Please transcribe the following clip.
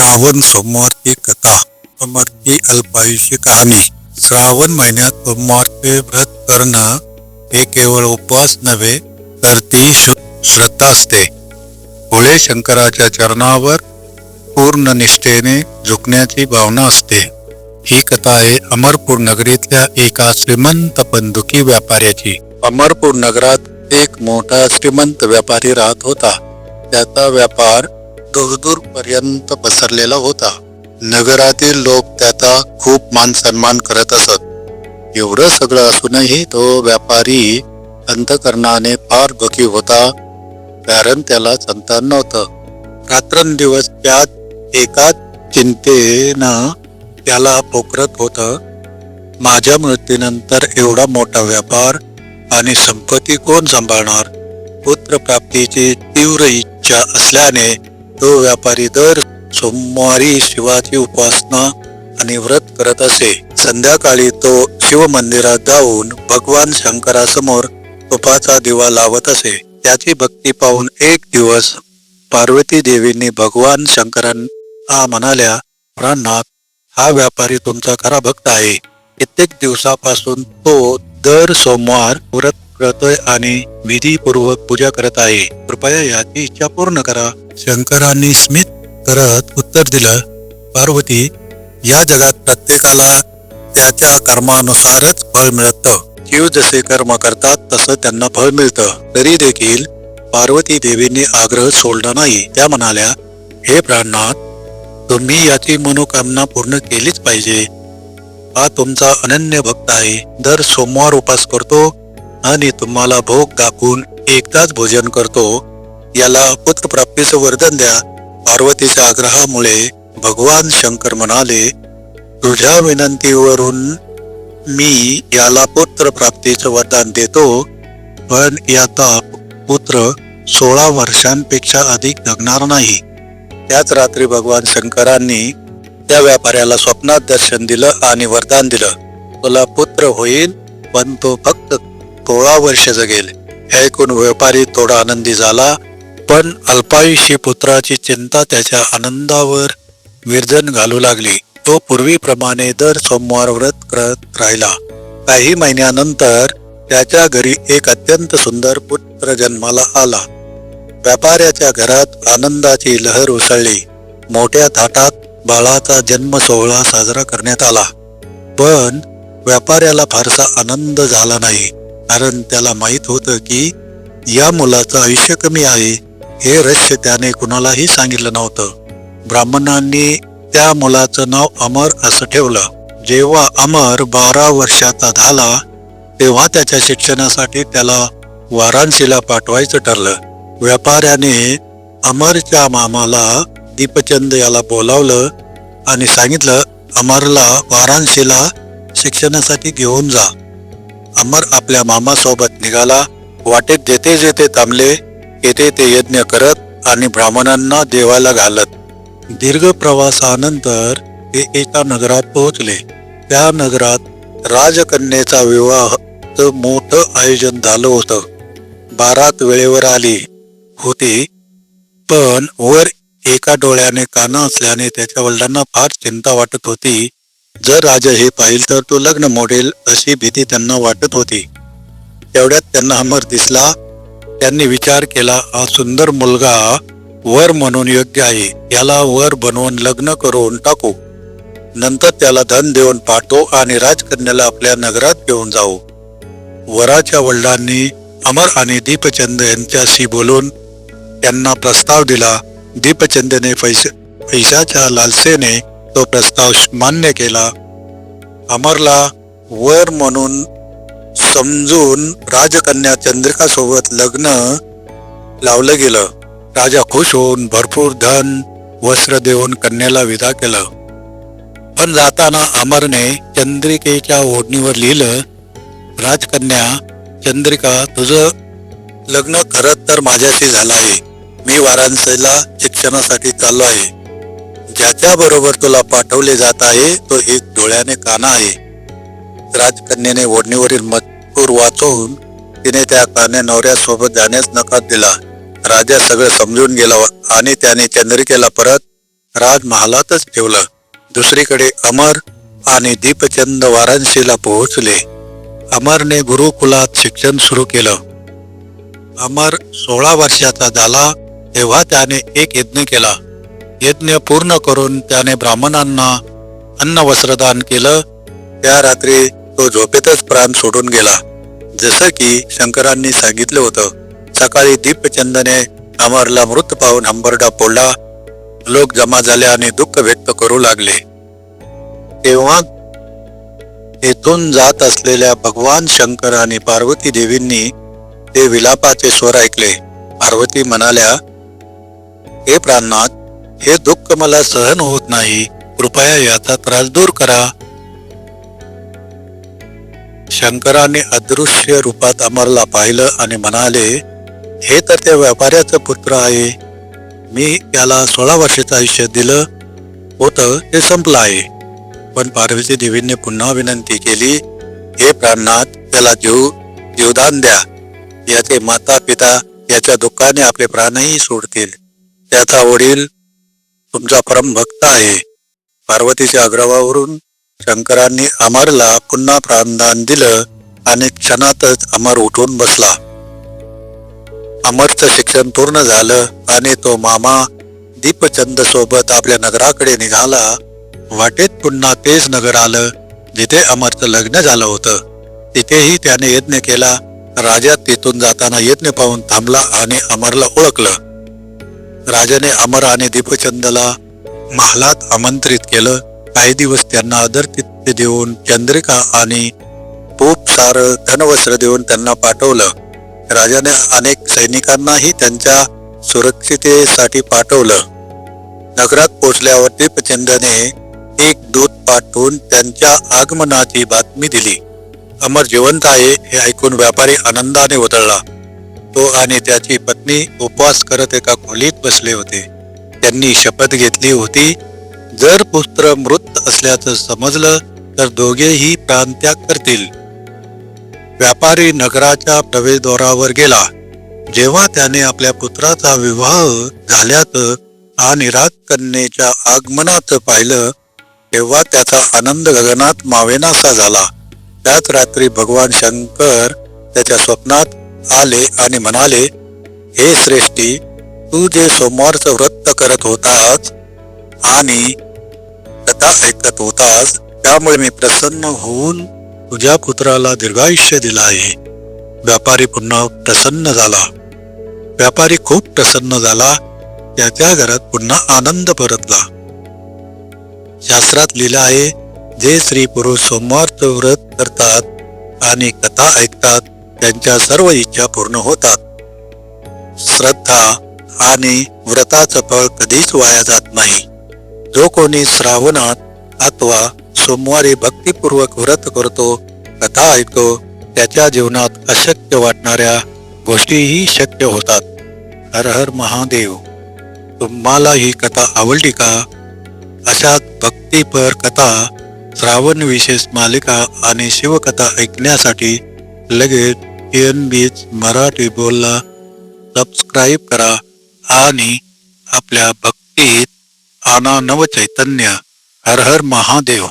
श्रावण सोमवारची कथा सोमवारची अल्पायुष्य कहाणी श्रावण महिन्यात सोमवारचे व्रत करणं हे केवळ उपवास नव्हे तर ती श्रद्धा असते भोळे शंकराच्या चरणावर पूर्ण निष्ठेने झुकण्याची भावना असते. ही कथा आहे अमरपूर नगरीतल्या एका श्रीमंत बंदुकी व्यापाऱ्याची. अमरपूर नगरात एक मोठा श्रीमंत व्यापारी राहत होता. त्याचा व्यापार दूरदूर पर्यंत पसरलेला होता. नगरातील लोक त्याचा खूप मान सन्मान करत असत. एवढं सगळं असूनही तो व्यापारी अंतकरणाने फार दुखी होता कारण त्याला संतान नव्हतं. रात्रंदिवस त्यात एकाच चिंतेनं त्याला पोखरत होत. माझ्या मृत्यूनंतर एवढा मोठा व्यापार आणि संपत्ती कोण सांभाळणार? पुत्र प्राप्तीची तीव्र इच्छा असल्याने तो व्यापारी दर सोमवारी शिवाची उपासना आणि व्रत करत असे. संध्याकाळी तो शिव मंदिरात जाऊन भगवान शंकरासमोर तुपाचा दिवा लावत असे. त्याची भक्ती पाहून एक दिवस पार्वती देवींनी भगवान शंकरांना म्हणाल्या प्राणनाथ हा व्यापारी तुमचा खरा भक्त आहे. कित्येक दिवसापासून तो दर सोमवार व्रत करतोय आणि विधीपूर्वक पूजा करत आहे. कृपया याची इच्छा पूर्ण करा. शंकरांनी स्मित करत उत्तर दिलं पार्वती या जगात प्रत्येकाला त्याच्या कर्मानुसारच फळ मिळतं. जीव जसे कर्म करतात तसं त्यांना फळ मिळतं. तरी देखील पार्वती देवींनी आग्रह सोडला नाही. त्या म्हणाल्या हे प्राणनाथ तुम्ही याची मनोकामना पूर्ण केलीच पाहिजे. हा तुमचा अनन्य भक्त आहे. दर सोमवार उपास करतो आणि तुम्हाला भोग दाखवून एकदाच भोजन करतो. याला पुत्रप्राप्तीचं वरदान द्या. पार्वतीच्या आग्रहामुळे भगवान शंकर म्हणाले तुझ्या विनंतीवरून मी याला पुत्र प्राप्तीचं वरदान देतो पण याचा पुत्र सोळा वर्षांपेक्षा अधिक जगणार नाही. त्याच रात्री भगवान शंकरांनी त्या व्यापाऱ्याला स्वप्नात दर्शन दिलं आणि वरदान दिलं. तुला पुत्र होईल पण तो फक्त सोळा वर्ष जगेल. हे ऐकून व्यापारी थोडा आनंदी झाला पण अल्पायुषी पुत्राची चिंता त्याच्या आनंदावर विरजन घालू लागली. तो पूर्वीप्रमाणे दर सोमवार व्रत करत राहिला. काही महिन्यानंतर त्याच्या घरी एक अत्यंत सुंदर पुत्र जन्माला आला. व्यापाऱ्याच्या घरात आनंदाची लहर उसळली. मोठ्या थाटात बाळाचा जन्म सोहळा साजरा करण्यात आला. पण व्यापाऱ्याला फारसा आनंद झाला नाही. कारण त्याला माहीत होतं की या मुलाचं आयुष्य कमी आहे. हे रहस्य त्याने कुणालाही सांगितलं नव्हतं. ब्राह्मणांनी त्या मुलाचं नाव अमर असं ठेवलं. जेव्हा अमर बारा वर्षाचा झाला तेव्हा त्याच्या शिक्षणासाठी त्याला वाराणसीला पाठवायचं ठरलं. व्यापाऱ्याने अमरच्या मामाला दीपचंद याला बोलावलं आणि सांगितलं अमरला वाराणसीला शिक्षणासाठी घेऊन जा. अमर आपल्या मामासोबत निघाला वाटेत जेथे जेथे थांबले येथे ते यज्ञ करत आणि ब्राह्मणांना देवाला घालत. दीर्घ प्रवासानंतर ते एका नगरात पोहोचले. त्या नगरात राजकन्येचा विवाह मोठं आयोजन झालं होतं. बारात वेळेवर आली होती पण वर एका डोळ्याने काना असल्याने त्याच्या वडिलांना फार चिंता वाटत होती. जर राजा हे पाहिल तर तो लग्न मोडेल अशी भीती त्यांना वाटत होती. तेवढ्यात त्यांना अमर दिसला. त्यांनी विचार केला हा सुंदर मुलगा वर म्हणून योग्य आहे याला वर बनवून लग्न करून टाकू. नंतर त्याला धन देऊन पाठवू आणि राजकन्याला आपल्या नगरात घेऊन जाऊ. वराच्या वडिलांनी अमर आणि दीपचंद यांच्याशी बोलून त्यांना प्रस्ताव दिला. दीपचंदने पैसे पैशाच्या लालसेने तो प्रस्ताव मान्य केला. अमरला वर म्हणून समजून राजकन्या चंद्रिका सोबत लग्न लावलं गेलं. राजा खुश होऊन भरपूर धन वस्त्र देऊन कन्याला विदा केलं. पण जाताना अमरने चंद्रिकेच्या ओढणीवर लिहिलं राजकन्या चंद्रिका तुझं लग्न खरंच तर माझ्याशी झालं आहे. मी वाराणसीला शिक्षणासाठी चाललो आहे. ज्याच्या बरोबर तुला पाठवले जात आहे तो एक डोळ्याने काना आहे. राजकन्याने ओढणीवरील मजकूर वाचवून तिने त्या कान्या नवऱ्यासोबत जाण्यास नकार दिला. राजा सगळं समजून गेला आणि त्याने चंद्रिकेला परत राजमहालातच ठेवलं. दुसरीकडे अमर आणि दीपचंद वाराणसीला पोहोचले. अमरने गुरुकुलात शिक्षण सुरू केलं. अमर सोळा वर्षाचा झाला तेव्हा त्याने एक यज्ञ केला. यज्ञ पूर्ण करून त्याने ब्राह्मणांना अन्न वस्त्रदान केलं. त्या रात्री तो झोपेतच प्राण सोडून गेला. जसं की शंकरांनी सांगितलं होतं सकाळी दीपचंदने अमरला मृत पाहून हंबरडा फोडला. लोक जमा झाले आणि दुःख व्यक्त करू लागले. तेव्हा येथून जात असलेल्या भगवान शंकर आणि पार्वती देवींनी ते विलापाचे स्वर ऐकले. पार्वती म्हणाल्या हे प्राणनाथ हे दुःख मला सहन होत नाही. कृपया याचा त्रास दूर करा. शंकराने अदृश्य रूपात अमरला पाहिलं आणि म्हणाले हे तर त्या व्यापाऱ्याचं पुत्र आहे. मी त्याला सोळा वर्षाचं आयुष्य दिलं होतं हे संपलं आहे. पण पार्वती देवीने पुन्हा विनंती केली हे प्राणनाथ त्याला जीव जीवदान द्या. याचे माता पिता याच्या दुःखाने आपले प्राणही सोडतील. त्याचा वडील तुमचा परम भक्त आहे. पार्वतीच्या आग्रहावरून शंकरांनी अमरला पुन्हा प्राणदान दिलं आणि क्षणातच अमर उठून बसला. अमरचं शिक्षण पूर्ण झालं आणि तो मामा दीपचंद सोबत आपल्या नगराकडे निघाला. वाटेत पुन्हा तेच नगर आलं जिथे अमरचं लग्न झालं होतं. तिथेही त्याने यज्ञ केला राजा तिथून जाताना यज्ञ पाहून थांबला आणि अमरला ओळखलं. राजाने अमर आणि दीपचंदला महालात आमंत्रित केलं. काही दिवस त्यांना आदरतिथ्य देऊन चंद्रिका आणि खूप सारं धनवस्त्र देऊन त्यांना पाठवलं. राजाने अनेक सैनिकांनाही त्यांच्या सुरक्षितेसाठी पाठवलं. नगरात पोहोचल्यावर दीपचंदने एक दूत पाठवून त्यांच्या आगमनाची बातमी दिली. अमर जिवंत आहे हे ऐकून व्यापारी आनंदाने उतळला तो आणि त्याची पत्नी उपवास करत एका खोलीत बसले होते. त्यांनी शपथ घेतली होती जर पुत्र मृत असल्याचं समजलं तर दोघेही प्राणत्याग करतील. व्यापारी नगराच्या प्रवेशद्वारावर गेला. जेव्हा त्याने आपल्या पुत्राचा विवाह झाल्याचं आणि राजकन्येच्या आगमनाचं पाहिलं तेव्हा त्याचा आनंद गगनात मावेनासा झाला. त्याच रात्री भगवान शंकर त्याच्या स्वप्नात आले आणि म्हणाले हे श्रेष्ठी तू जे सोमवारचं व्रत करत होतास आणि कथा ऐकत होतास त्यामुळे मी प्रसन्न होऊन तुझ्या पुत्राला दीर्घायुष्य दिलं आहे. व्यापारी पुन्हा प्रसन्न झाला. व्यापारी खूप प्रसन्न झाला. त्याच्या घरात पुन्हा आनंद परतला. शास्त्रात लिहिलं आहे जे स्त्री पुरुष सोमवारचं व्रत करतात आणि कथा ऐकतात त्यांच्या सर्व इच्छा पूर्ण होतात. श्रद्धा आणि व्रताचं फळ कधीच वाया जात नाही. जो कोणी श्रावणात अथवा सोमवारी भक्तिपूर्वक व्रत करतो कथा ऐकतो त्याच्या जीवनात अशक्य वाटणाऱ्या गोष्टीही शक्य होतात. हर हर महादेव. तुम्हाला ही कथा आवडली का? अशाच भक्तीपर कथा श्रावण विशेष मालिका आणि शिवकथा ऐकण्यासाठी लगेच एन बीच मराठी बोलला सबस्क्राईब करा आणि आपल्या भक्तीत आना नव चैतन्य हर हर महादेव।